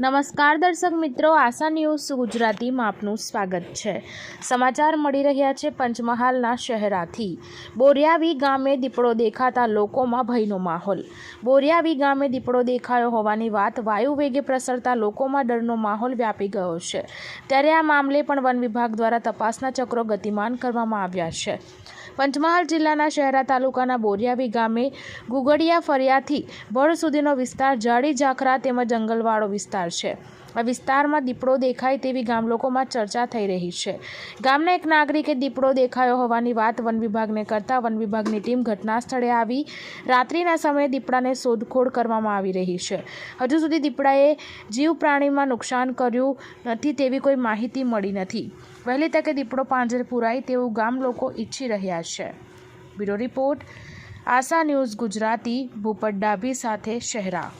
નમસ્કાર દર્શક મિત્રો, આશા ન્યૂઝ ગુજરાતીમાં આપનું સ્વાગત છે. સમાચાર મળી રહ્યા છે પંચમહાલના શહેરાથી. બોરિયાવી ગામે દીપડો દેખાતા લોકોમાં ભયનો માહોલ. બોરિયાવી ગામે દીપડો દેખાયો હોવાની વાત વાયુ વેગે પ્રસરતા લોકોમાં ડરનો માહોલ વ્યાપી ગયો છે. ત્યારે આ મામલે પણ વન વિભાગ દ્વારા તપાસના ચક્રો ગતિમાન કરવામાં આવ્યા છે. પંચમહાલ જિલ્લાના શહેરા તાલુકાના બોરિયાવી ગામે ગુગડિયા ફરિયાથી ભળ સુધીનો વિસ્તાર જાડી ઝાખરા તેમજ જંગલવાળો વિસ્તાર છે. આ વિસ્તારમાં દીપડો દેખાય તેવી ગામલોકોમાં ચર્ચા થઈ રહી છે. ગામના એક નાગરિકે દીપડો દેખાયો હોવાની વાત વન વિભાગને કરતાં વન વિભાગની ટીમ ઘટના સ્થળે આવી. રાત્રિના સમયે દીપડાને શોધખોળ કરવામાં આવી રહી છે. હજુ સુધી દીપડાએ જીવ પ્રાણીમાં નુકસાન કર્યું નથી તેવી કોઈ માહિતી મળી નથી. વહેલી તકે દીપડો પાંજરે પુરાય તેવું ગામ લોકો ઈચ્છી રહ્યા છે. Bureau report Asha news Gujarati Bhupat Dabhi સાથે શહેરા.